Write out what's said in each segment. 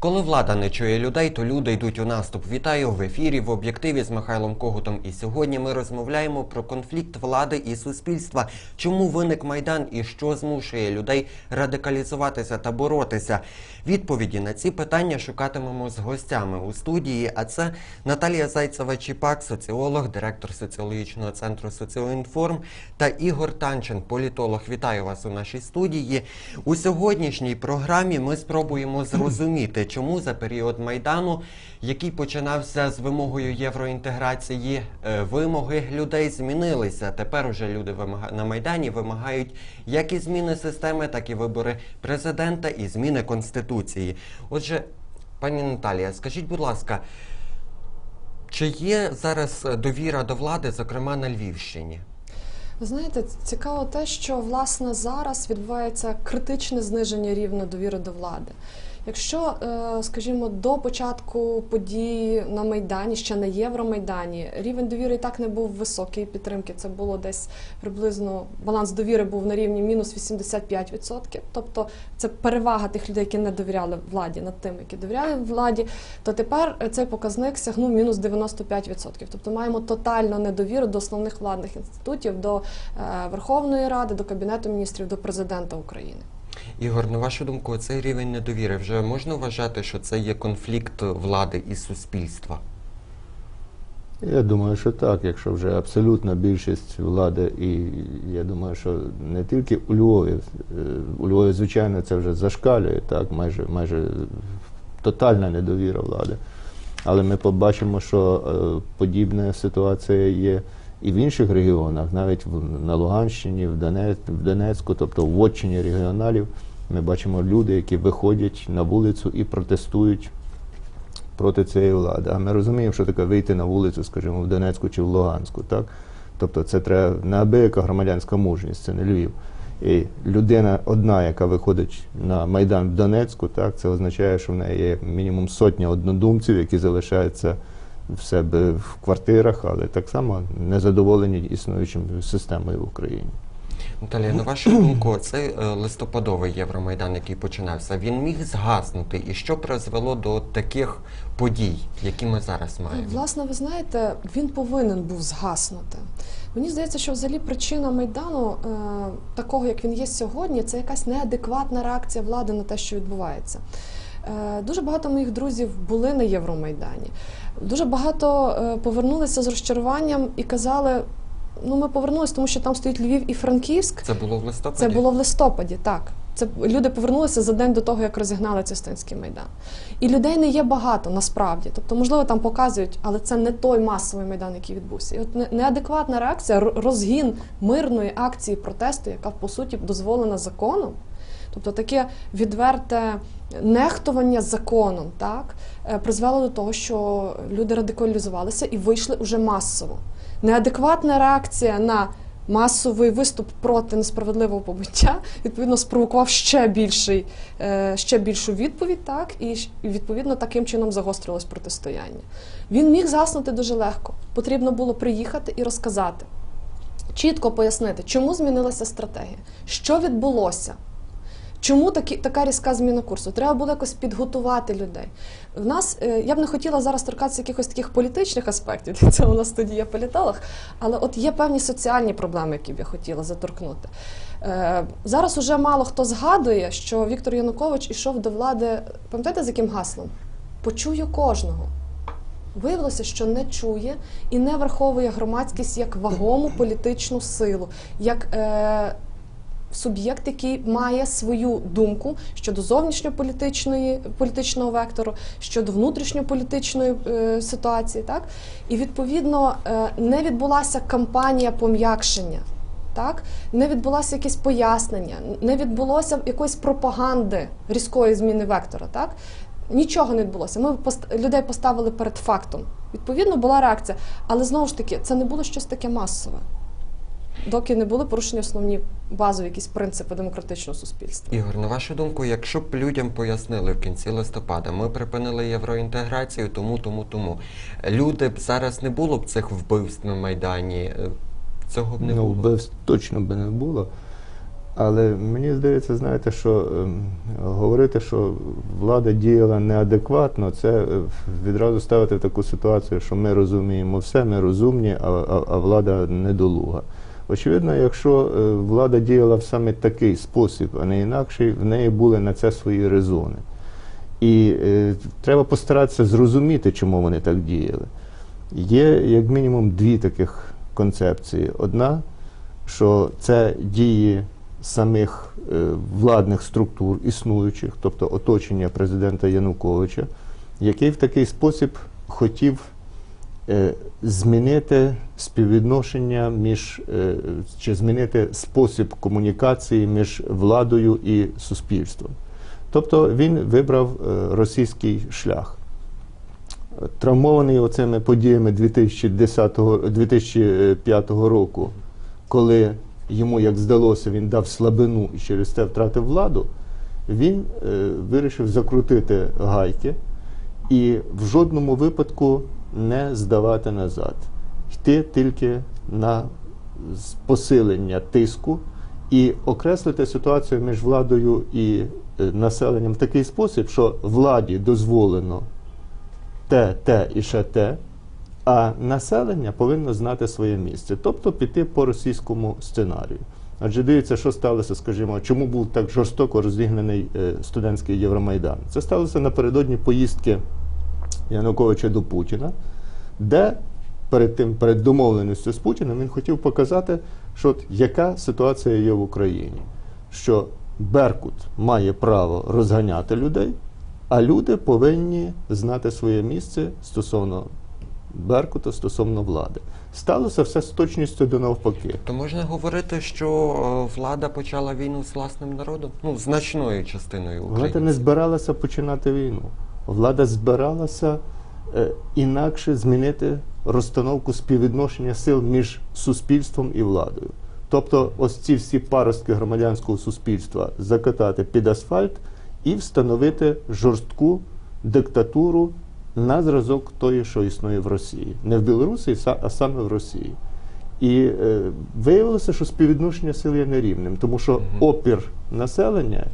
Коли влада не чує людей, то люди йдуть у наступ. Вітаю в ефірі в об'єктиві з Михайлом Когутом. І сьогодні ми розмовляємо про конфлікт влади і суспільства. Чому виник майдан і що змушує людей радикалізуватися та боротися? Відповіді на ці питання шукатимемо з гостями у студії. А це Наталія Зайцева Чіпак, соціолог, директор соціологічного центру Соціоінформ та Ігор Танчин, політолог. Вітаю вас у нашій студії. У сьогоднішній програмі ми спробуємо зрозуміти, чому за період майдану, який починався з вимогою євроінтеграції, е, вимоги людей змінилися. Тепер уже люди на майдані вимагають як і зміни системи, так і вибори президента і зміни конституції. Отже, пані Наталія, скажіть, будь ласка. Чи є зараз е, довіра до влади, зокрема на Львівщині? Ви знаєте, цікаво те, що власне зараз відбувається критичне зниження рівня довіри до влади. Якщо, е, скажімо, до початку подій на Майдані, ще на Євромайдані, рівень довіри і так не був високий підтримки. Це було десь приблизно баланс довіри був на рівні мінус 85%. Тобто це перевага тих людей, які не довіряли владі над тими, які довіряли владі. То тепер цей показник сягнув мінус 95%. Тобто маємо тотальну недовіру до основних владних інститутів, до е, Верховної Ради, до Кабінету міністрів, до президента України. Ігор, на вашу думку, цей рівень недовіри вже можна вважати, що це є конфлікт влади і суспільства? Я думаю, що так, якщо вже абсолютна більшість влади, і я думаю, що не тільки у Львові, е, у Львові, звичайно, це вже зашкалює, так, майже, майже тотальна недовіра влади. Але ми побачимо, що е, подібна ситуація є і в інших регіонах, навіть на Луганщині, в Донецьку, тобто в отчині регіоналів, ми бачимо люди, які виходять на вулицю і протестують проти цієї влади. А ми розуміємо, що таке вийти на вулицю, скажімо, в Донецьку чи в Луганську. Так? Тобто це треба неабияка громадянська мужність, це не Львів. І людина одна, яка виходить на Майдан в Донецьку, так, це означає, що в неї є мінімум сотня однодумців, які залишаються в себе в квартирах, але так само незадоволені існуючим системою в Україні. Наталія, на вашу думку, цей е, листопадовий Євромайдан, який починався, він міг згаснути. І що призвело до таких подій, які ми зараз маємо? Власне, ви знаєте, він повинен був згаснути. Мені здається, що взагалі причина майдану, е, такого як він є сьогодні, це якась неадекватна реакція влади на те, що відбувається. Е, Дуже багато моїх друзів були на Євромайдані. Дуже багато е, повернулися з розчаруванням і казали: ну, ми повернулися, тому що там стоїть Львів і Франківськ. Це було в листопаді? Це було в листопаді, так. Це люди повернулися за день до того, як розігнали Цистинський майдан. І людей не є багато насправді. Тобто, можливо, там показують, але це не той масовий майдан, який відбувся. І от неадекватна реакція, розгін мирної акції протесту, яка по суті дозволена законом. Тобто таке відверте нехтування законом, так е, призвело до того, що люди радикалізувалися і вийшли уже масово. Неадекватна реакція на масовий виступ проти несправедливого побиття відповідно спровокував ще більший, е, ще більшу відповідь, так і відповідно таким чином загострилось протистояння. Він міг заснути дуже легко. Потрібно було приїхати і розказати, чітко пояснити, чому змінилася стратегія, що відбулося. Чому такі, така різка зміна курсу? Треба було якось підготувати людей. В нас е, я б не хотіла зараз торкатися якихось таких політичних аспектів. Для цього у нас тоді є політолог, але от є певні соціальні проблеми, які б я хотіла заторкнути. Е, зараз уже мало хто згадує, що Віктор Янукович ішов до влади, пам'ятаєте, з яким гаслом? Почую кожного. Виявилося, що не чує і не враховує громадськість як вагому політичну силу, як е, суб'єкт, який має свою думку щодо зовнішньополітичної політичного вектору, щодо внутрішньополітичної е, ситуації, так і відповідно е, не відбулася кампанія пом'якшення. Так, не відбулося якесь пояснення, не відбулося якоїсь пропаганди різкої зміни вектора. Так нічого не відбулося. Ми людей поставили перед фактом. Відповідно, була реакція, але знову ж таки, це не було щось таке масове, доки не були порушені основні базові якісь принципи демократичного суспільства. Ігор, на вашу думку, якщо б людям пояснили в кінці листопада, ми припинили євроінтеграцію, тому, тому, тому. Люди б зараз не було б цих вбивств на Майдані. е, Цього б не ну, було. вбивств точно би не було. Але мені здається, знаєте, що ем, говорити, що влада діяла неадекватно, це е, відразу ставити в таку ситуацію, що ми розуміємо все, ми розумні, а, а, а влада недолуга. Очевидно, якщо е, влада діяла в саме такий спосіб, а не інакший, в неї були на це свої резони. І е, треба постаратися зрозуміти, чому вони так діяли. Є як мінімум дві таких концепції. Одна, що це дії самих е, владних структур існуючих, тобто оточення президента Януковича, який в такий спосіб хотів змінити співвідношення між е, чи змінити спосіб комунікації між владою і суспільством. Тобто він вибрав е, російський шлях. Травмований оцими подіями 2010, 2005 року, коли йому, як здалося, він дав слабину і через це втратив владу, він е, вирішив закрутити гайки і в жодному випадку не здавати назад, йти тільки на посилення тиску і окреслити ситуацію між владою і е, населенням в такий спосіб, що владі дозволено те, те і ще те, а населення повинно знати своє місце, тобто піти по російському сценарію. Адже дивіться, що сталося, скажімо, чому був так жорстоко розігнаний е, студентський Євромайдан. Це сталося напередодні поїздки Януковича до Путіна, де перед тим, перед домовленістю з Путіним, він хотів показати, що от яка ситуація є в Україні. Що Беркут має право розганяти людей, а люди повинні знати своє місце стосовно Беркута, стосовно влади. Сталося все з точністю до навпаки. То можна говорити, що е, влада почала війну з власним народом? Ну, значною частиною України. Влада не збиралася починати війну. Влада збиралася е, інакше змінити розстановку співвідношення сил між суспільством і владою. Тобто, ось ці всі паростки громадянського суспільства закатати під асфальт і встановити жорстку диктатуру на зразок тої, що існує в Росії. Не в Білорусі, а саме в Росії. І е, виявилося, що співвідношення сил є нерівним, тому що опір населення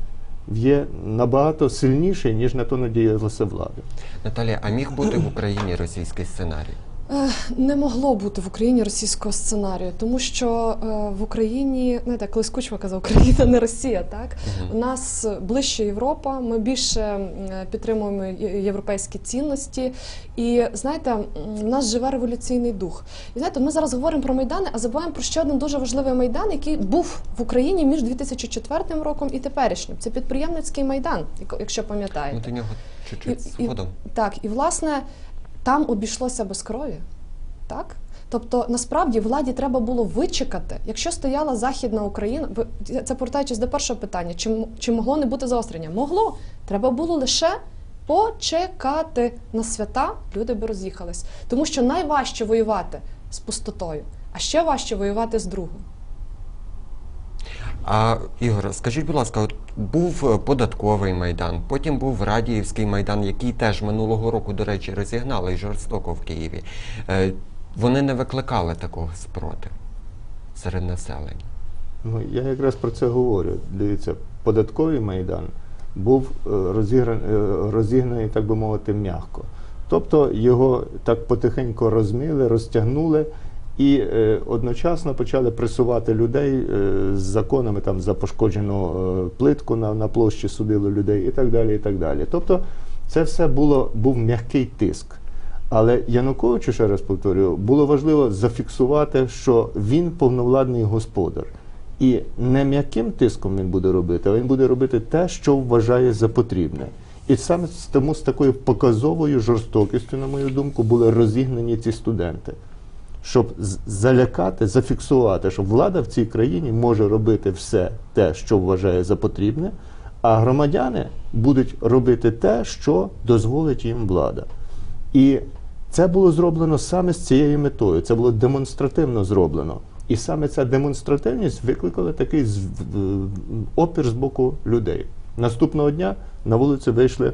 є набагато сильніший, ніж на то надіялася влада. Наталія, а міг бути в Україні російський сценарій? Е, Не могло бути в Україні російського сценарію, тому що е, в Україні, знаєте, колись Кучма казав, Україна не Росія, так? У нас ближче Європа, ми більше підтримуємо європейські цінності. І знаєте, в нас живе революційний дух. І знаєте, ми зараз говоримо про майдани, а забуваємо про ще один дуже важливий майдан, який був в Україні між 2004 роком і теперішнім. Це підприємницький майдан, як- якщо пам'ятаєте. Ми до нього чуть-чуть згодом. Так, і власне там обійшлося без крові. Так? Тобто, насправді владі треба було вичекати, якщо стояла Західна Україна, це повертаючись до першого питання, чи, чи могло не бути заострення? Могло. Треба було лише почекати на свята, люди би роз'їхались. Тому що найважче воювати з пустотою, а ще важче воювати з другом. А Ігор, скажіть, будь ласка, от був е, податковий майдан, потім був Радіївський майдан, який теж минулого року, до речі, розігнали жорстоко в Києві. Е, Вони не викликали такого спротиву серед населення. Ну, я якраз про це говорю. Дивіться, податковий майдан був е, розігран, е, розігнаний, так би мовити, м'яко. Тобто його так потихеньку розмили, розтягнули і е, одночасно почали пресувати людей е, з законами там за пошкоджену е, плитку на, на площі судили людей і так далі. і так далі. Тобто це все було, був м'який тиск. Але Януковичу, ще раз повторюю, було важливо зафіксувати, що він повновладний господар. І не м'яким тиском він буде робити, а він буде робити те, що вважає за потрібне. І саме тому з такою показовою жорстокістю, на мою думку, були розігнані ці студенти. Щоб залякати, зафіксувати, що влада в цій країні може робити все те, що вважає за потрібне, а громадяни будуть робити те, що дозволить їм влада. І це було зроблено саме з цією метою. Це було демонстративно зроблено. І саме ця демонстративність викликала такий опір з боку людей. Наступного дня на вулицю вийшли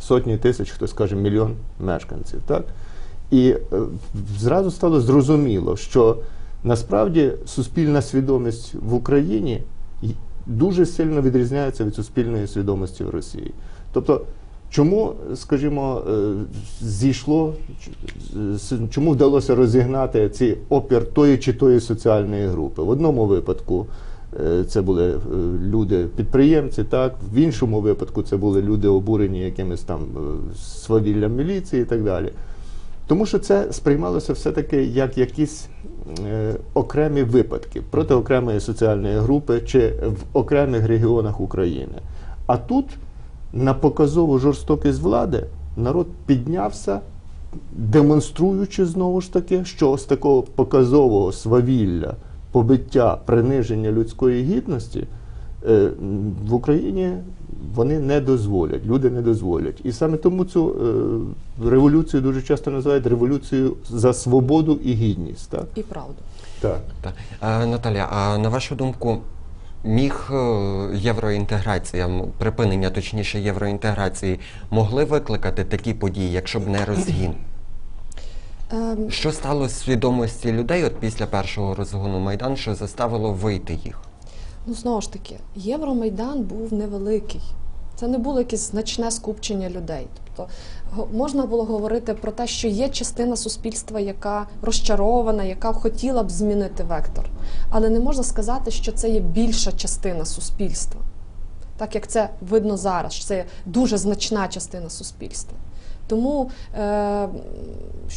сотні тисяч, хтось каже, мільйон мешканців. Так? І е, зразу стало зрозуміло, що насправді суспільна свідомість в Україні дуже сильно відрізняється від суспільної свідомості в Росії. Тобто, чому, скажімо, е, зійшло, чому вдалося розігнати цей опір тої чи тої соціальної групи? В одному випадку е, це були е, люди підприємці, так в іншому випадку це були люди обурені якимись там свавіллям міліції і так далі. Тому що це сприймалося все-таки як якісь е, окремі випадки проти окремої соціальної групи чи в окремих регіонах України. А тут на показову жорстокість влади народ піднявся, демонструючи знову ж таки, що з такого показового свавілля, побиття, приниження людської гідності е, в Україні вони не дозволять, люди не дозволять. І саме тому цю е, революцію дуже часто називають революцією за свободу і гідність. Так? І правду. Так. Так. Е, Наталя, а на вашу думку, міг е, євроінтеграція, припинення, точніше, євроінтеграції, могли викликати такі події, якщо б не розгін? Ем, Що стало свідомості людей от після першого розгону Майдан, що заставило вийти їх? Ну, знову ж таки, Євромайдан був невеликий. Це не було якесь значне скупчення людей. Тобто можна було говорити про те, що є частина суспільства, яка розчарована, яка хотіла б змінити вектор. Але не можна сказати, що це є більша частина суспільства. Так як це видно зараз, що це дуже значна частина суспільства. Тому е,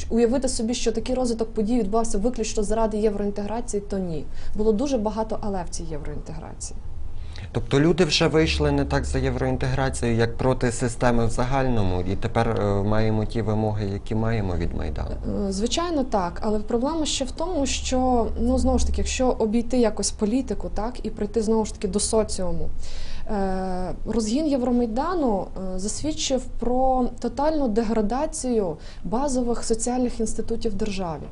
уявити собі, що такий розвиток подій відбувався виключно заради євроінтеграції, то ні. Було дуже багато але в цій євроінтеграції. Тобто люди вже вийшли не так за євроінтеграцію, як проти системи в загальному, і тепер е, маємо ті вимоги, які маємо від Майдану. Е, Звичайно, так, але проблема ще в тому, що ну знову ж таки, якщо обійти якось політику, так і прийти знову ж таки до соціуму. Е, Розгін Євромайдану е, засвідчив про тотальну деградацію базових соціальних інститутів держави.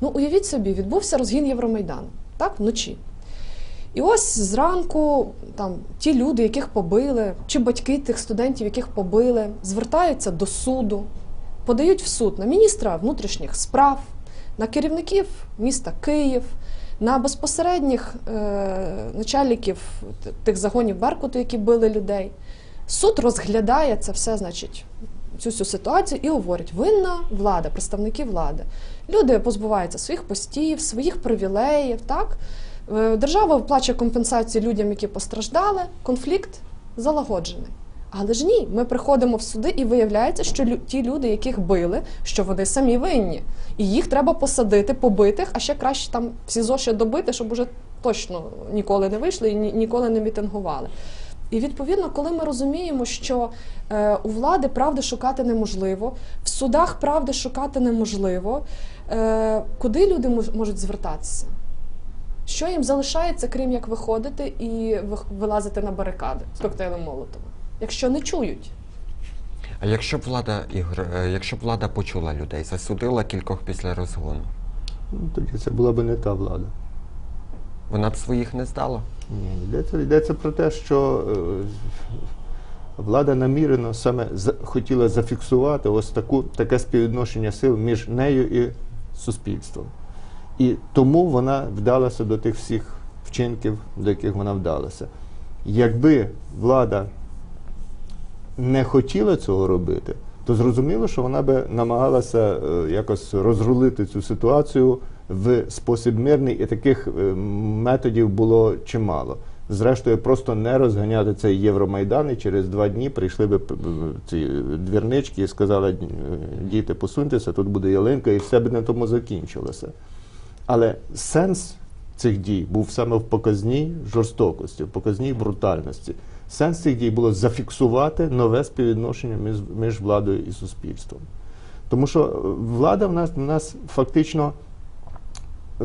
Ну, уявіть собі, відбувся розгін Євромайдану, так, вночі. І ось зранку там ті люди, яких побили, чи батьки тих студентів, яких побили, звертаються до суду, подають в суд на міністра внутрішніх справ, на керівників міста Київ, на безпосередніх е, начальників тих загонів Беркуту, які били людей. Суд розглядає це все, значить, цю всю ситуацію і говорить: винна влада, представники влади. Люди позбуваються своїх постів, своїх привілеїв. Так? Е, Держава виплачує компенсацію людям, які постраждали, конфлікт залагоджений. Але ж ні, ми приходимо в суди і виявляється, що ті люди, яких били, що вони самі винні. І їх треба посадити, побитих, а ще краще там в СІЗО ще добити, щоб уже точно ніколи не вийшли і ні- ніколи не мітингували. І відповідно, коли ми розуміємо, що е, у влади правди шукати неможливо, в судах правди шукати неможливо, е, куди люди мож- можуть звертатися? Що їм залишається, крім як виходити і вилазити на барикади з коктейлем Молотова, якщо не чують? А якщо б влада Ігор, е, якщо б влада почула людей, засудила кількох після розгону, Ну, тоді це була б не та влада. вона б своїх не здала? Ні, йдеться, йдеться про те, що е, влада намірено саме за- хотіла зафіксувати ось таку, таке співвідношення сил між нею і суспільством. І тому вона вдалася до тих всіх вчинків, до яких вона вдалася. Якби влада не хотіла цього робити, то зрозуміло, що вона би намагалася е, якось розрулити цю ситуацію в спосіб мирний, і таких е, методів було чимало. Зрештою, просто не розганяти цей Євромайдан, і через два дні прийшли би п- ці двірнички і сказали, «Е, діти, посуньтеся, тут буде ялинка, і все б на тому закінчилося. Але сенс цих дій був саме в показній жорстокості, в показній брутальності. Сенс цих дій було зафіксувати нове співвідношення між, між владою і суспільством. Тому що е, влада в нас, в нас фактично е,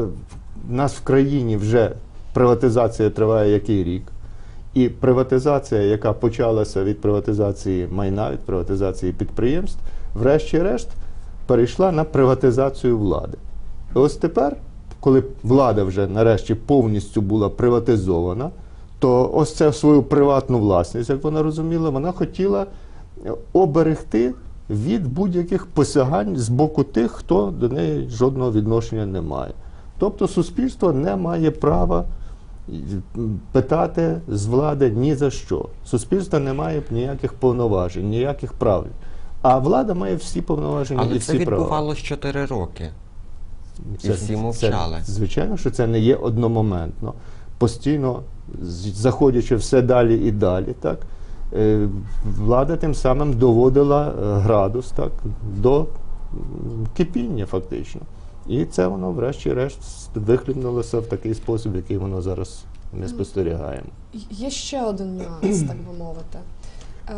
в нас в країні вже приватизація триває який рік. І приватизація, яка почалася від приватизації майна, від приватизації підприємств, врешті-решт перейшла на приватизацію влади. І ось тепер, коли влада вже нарешті повністю була приватизована, то ось цю свою приватну власність, як вона розуміла, вона хотіла е, оберегти від будь-яких посягань з боку тих, хто до неї жодного відношення не має. Тобто суспільство не має права питати з влади ні за що. Суспільство не має ніяких повноважень, ніяких прав. А влада має всі повноваження і Але це права. відбувалось 4 роки. І всі мовчали. Це, звичайно, що це не є одномоментно. Постійно заходячи все далі і далі, так, е, влада тим самим доводила е, градус так, до кипіння, фактично. І це воно, врешті-решт, вихлібнулося в такий спосіб, який воно зараз ми спостерігаємо. Є ще один нюанс, так би мовити. Е,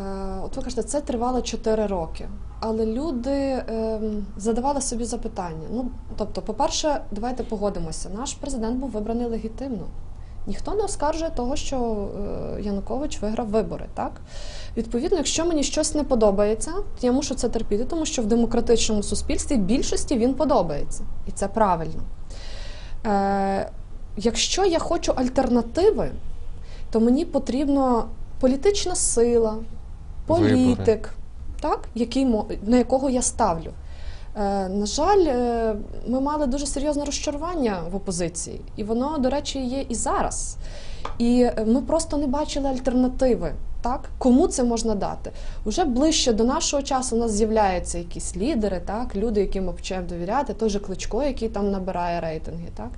от ви кажете, це тривало 4 роки. Але люди ем, задавали собі запитання. Ну, тобто, по-перше, давайте погодимося, наш президент був вибраний легітимно. Ніхто не оскаржує того, що е, Янукович виграв вибори. Так? Відповідно, якщо мені щось не подобається, то я мушу це терпіти, тому що в демократичному суспільстві більшості він подобається. І це правильно. Е, якщо я хочу альтернативи, то мені потрібна політична сила, політик, так, який, на якого я ставлю. Е, на жаль, е, ми мали дуже серйозне розчарування в опозиції, і воно, до речі, є і зараз. І е, ми просто не бачили альтернативи. Так, кому це можна дати? Уже ближче до нашого часу у нас з'являються якісь лідери, так, люди, яким ми почаємо довіряти, той же Кличко, який там набирає рейтинги. Так?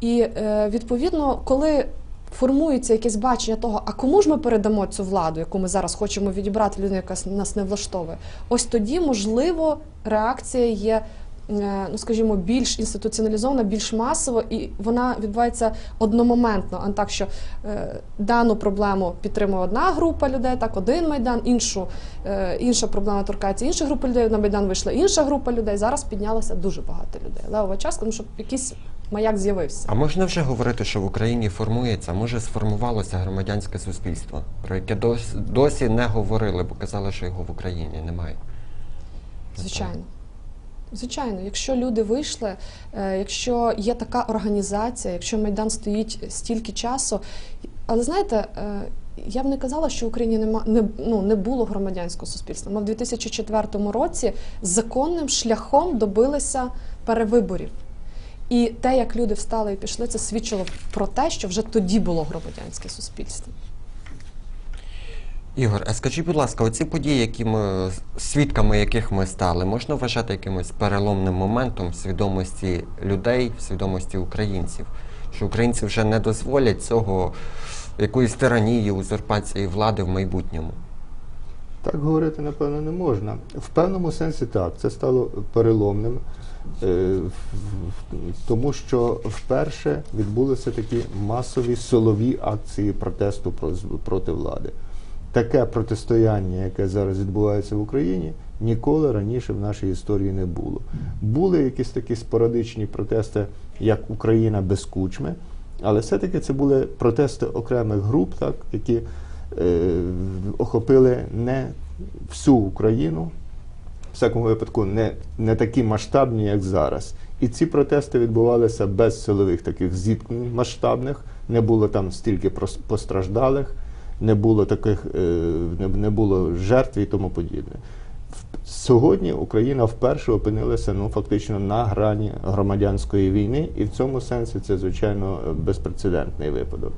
І відповідно, коли формується якесь бачення того, а кому ж ми передамо цю владу, яку ми зараз хочемо відібрати людину, яка нас не влаштовує, ось тоді, можливо, реакція є. е, Ну, скажімо, більш інституціоналізована, більш масово, і вона відбувається одномоментно, а так, що е, дану проблему підтримує одна група людей, так один майдан, іншу е, інша проблема торкається інших груп людей. На майдан вийшла інша група людей. Зараз піднялося дуже багато людей. Левова частка, тому що якийсь маяк з'явився. А можна вже говорити, що в Україні формується, може сформувалося громадянське суспільство, про яке досі, досі не говорили, бо казали, що його в Україні немає. Звичайно. Звичайно, якщо люди вийшли, е, якщо є така організація, якщо Майдан стоїть стільки часу. Але знаєте, е, я б не казала, що в Україні нема, не, ну, не було громадянського суспільства. Ми в 2004 році законним шляхом добилися перевиборів. І те, як люди встали і пішли, це свідчило про те, що вже тоді було громадянське суспільство. Ігор, а скажіть, будь ласка, оці події, які ми свідками яких ми стали, можна вважати якимось переломним моментом в свідомості людей, в свідомості українців, що українці вже не дозволять цього якоїсь тиранії, узурпації влади в майбутньому. Так говорити, напевно, не можна. В певному сенсі так, це стало переломним, е, тому що вперше відбулися такі масові силові акції протесту про- проти влади. Таке протистояння, яке зараз відбувається в Україні, ніколи раніше в нашій історії не було. Були якісь такі спорадичні протести, як Україна без кучми, але все-таки це були протести окремих груп, так, які охопили не всю Україну, в всякому випадку не, не такі масштабні, як зараз. І ці протести відбувалися без силових таких зіткнень масштабних, не було там стільки постраждалих, не було таких, е, не було жертв і тому подібне. Сьогодні Україна вперше опинилася ну фактично на грані громадянської війни, і в цьому сенсі це звичайно безпрецедентний випадок.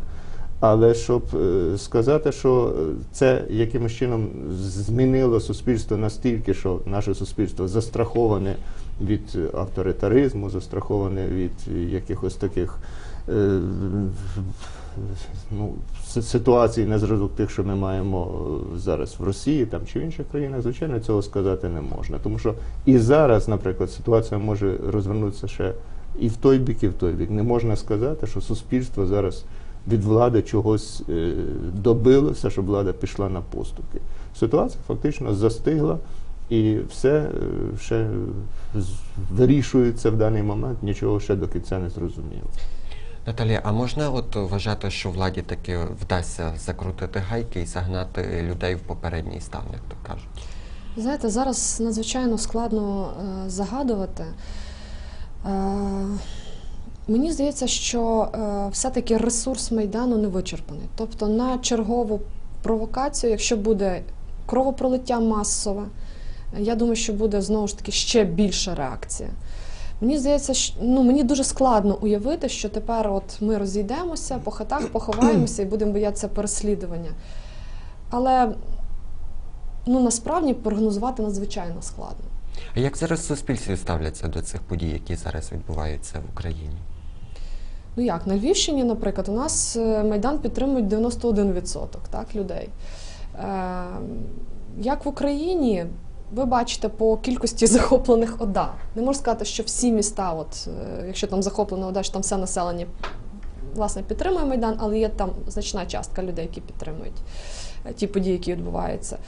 Але щоб е, сказати, що це якимось чином змінило суспільство настільки, що наше суспільство застраховане від авторитаризму, застраховане від якихось таких е, ну, ситуацій на зразок тих, що ми маємо зараз в Росії там, чи в інших країнах, звичайно, цього сказати не можна. Тому що і зараз, наприклад, ситуація може розвернутися ще і в той бік, і в той бік. Не можна сказати, що суспільство зараз від влади чогось е, добилося, щоб влада пішла на поступки. Ситуація фактично застигла, і все е, ще вирішується в даний момент, нічого ще до кінця не зрозуміло. Наталія, а можна от вважати, що владі таки вдасться закрутити гайки і загнати людей в попередній стан, як то кажуть? Знаєте, зараз надзвичайно складно е, загадувати. Е, мені здається, що е, все-таки ресурс Майдану не вичерпаний. Тобто на чергову провокацію, якщо буде кровопролиття масове, я думаю, що буде знову ж таки ще більша реакція. Мені здається, що, ну, мені дуже складно уявити, що тепер от ми розійдемося по хатах, поховаємося і будемо боятися переслідування. Але ну, насправді прогнозувати надзвичайно складно. А як зараз суспільстві ставляться до цих подій, які зараз відбуваються в Україні? Ну як, на Львівщині, наприклад, у нас е, Майдан підтримують 91% так, людей. Е, як в Україні, ви бачите по кількості захоплених ОДА. Не можу сказати, що всі міста, от, е, якщо там захоплена ОДА, що там все населення власне підтримує Майдан, але є там значна частка людей, які підтримують е, ті події, які відбуваються.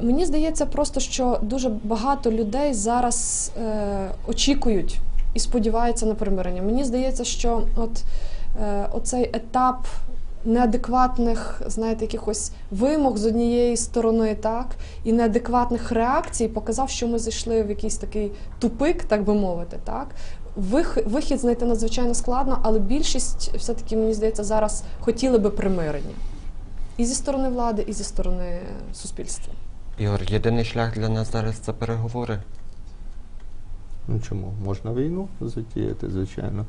Мені здається просто, що дуже багато людей зараз е, очікують і сподіваються на примирення. Мені здається, що от е, оцей етап неадекватних, знаєте, якихось вимог з однієї сторони, так, і неадекватних реакцій показав, що ми зайшли в якийсь такий тупик, так би мовити, так. Вихід знайти надзвичайно складно, але більшість все-таки, мені здається, зараз хотіли би примирення. І зі сторони влади, і зі сторони суспільства. Ігор, єдиний шлях для нас зараз це переговори. Ну чому? Можна війну затіяти, звичайно.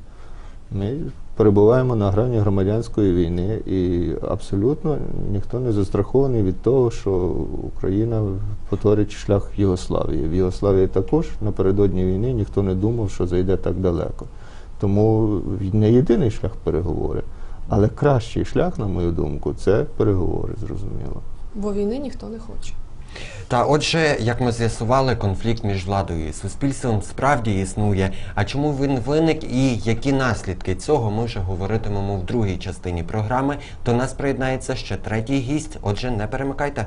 Ми перебуваємо на грані громадянської війни, і абсолютно ніхто не застрахований від того, що Україна потворить шлях Єгославії. В Єгославії також напередодні війни ніхто не думав, що зайде так далеко. Тому не єдиний шлях переговори, але кращий шлях, на мою думку, це переговори, зрозуміло. Бо війни ніхто не хоче. Та отже, як ми з'ясували, конфлікт між владою і суспільством справді існує. А чому він виник і які наслідки цього ми вже говоритимемо в другій частині програми. До нас приєднається ще третій гість. Отже, не перемикайте.